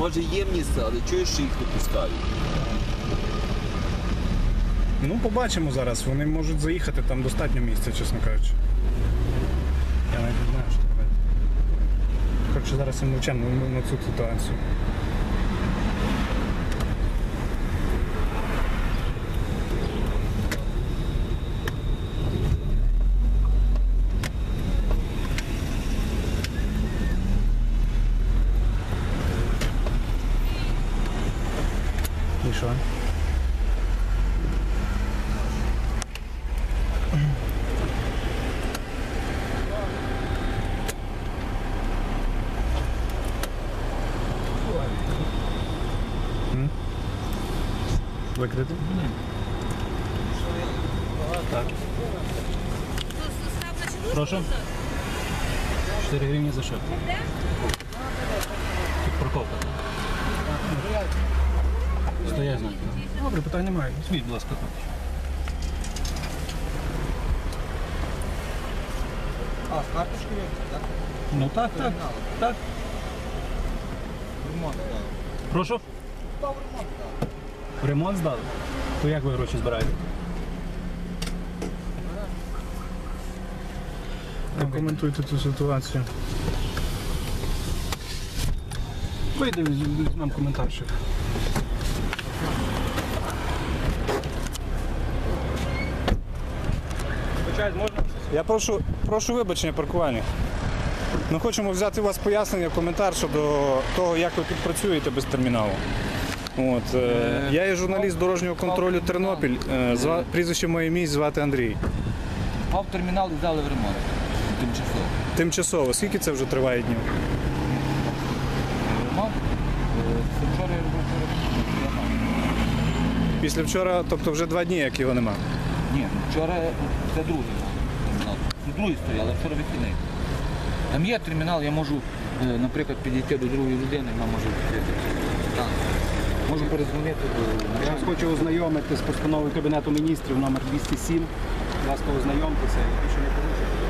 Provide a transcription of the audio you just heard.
може є місце, але чуєш, що їх не пускають. Ну, побачимо зараз. Вони можуть заїхати, там достатньо місця, чесно кажучи. Я навіть не знаю, що робити. Коротше, зараз ми на, на цю ситуацію. І що? Викрити? Так. Прошу. 4 гривні за що? Тут парковка. Стоять знаю. Добре, питань немає. Візьміть, будь ласка. А, з карточкою, так? Ну так, так. Так. Ремонт, так. Прошу. В ремонт здали? То як ви гроші збираєте? Коментуйте цю ситуацію. Вийде, візьмемо коментар ще. Я прошу, прошу вибачення паркування. Ми хочемо взяти у вас пояснення, коментар щодо того, як ви тут працюєте без терміналу. От, е, я є журналіст дорожнього контролю Тернопіль. Е, зва, прізвище моє мій звати Андрій. Мав термінал і здали в ремонт. Тимчасово. Тимчасово. Скільки це вже триває днів? Ремонт. Е, Це вчора я робив вчора. Після вчора, тобто вже два дні, як його нема. Ні, ну, вчора це другий термінал. Це другий стояв, але вчора вихідний. Там є термінал, я можу, е, наприклад, підійти до другої людини, вона може відкрити. Так. Можу перезвонити до Я вас хочу ознайомити з постановою Кабінету міністрів номер 207. Будь ласка, ознайомтеся, якщо не порушуєте.